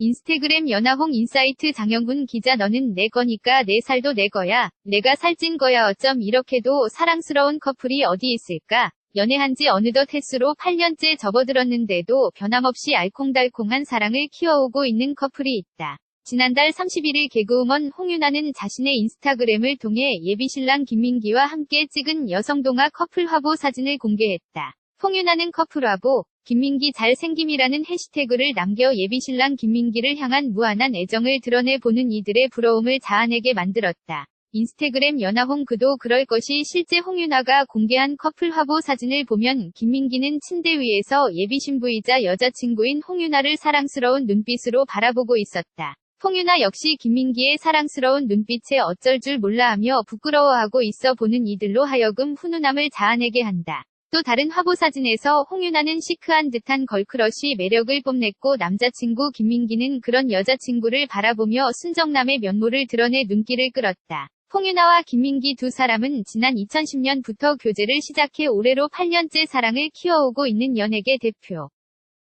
인스타그램 연하홍 인사이트 장영군 기자 너는 내 거니까 내 살도 내 거야. 내가 살찐 거야 어쩜 이렇게도 사랑스러운 커플이 어디 있을까? 연애한 지 어느덧 횟수로 8년째 접어들었는데도 변함없이 알콩달콩한 사랑을 키워오고 있는 커플이 있다. 지난달 31일 개그우먼 홍윤아는 자신의 인스타그램을 통해 예비신랑 김민기와 함께 찍은 여성동화 커플 화보 사진을 공개했다. 홍윤아는 커플 화보, 김민기 잘생김이라는 해시태그를 남겨 예비신랑 김민기를 향한 무한한 애정을 드러내보는 이들의 부러움을 자아내게 만들었다. 인스타그램 연하홍 그도 그럴 것이 실제 홍윤아가 공개한 커플 화보 사진을 보면 김민기는 침대 위에서 예비 신부이자 여자친구인 홍윤아를 사랑스러운 눈빛으로 바라보고 있었다. 홍윤아 역시 김민기의 사랑스러운 눈빛에 어쩔 줄 몰라하며 부끄러워하고 있어 보는 이들로 하여금 훈훈함을 자아내게 한다. 또 다른 화보 사진에서 홍윤아는 시크한 듯한 걸크러쉬 매력을 뽐냈고 남자친구 김민기는 그런 여자친구를 바라보며 순정남의 면모를 드러내 눈길을 끌었다. 홍윤아와 김민기 두 사람은 지난 2010년부터 교제를 시작해 올해로 8년째 사랑을 키워오고 있는 연예계 대표.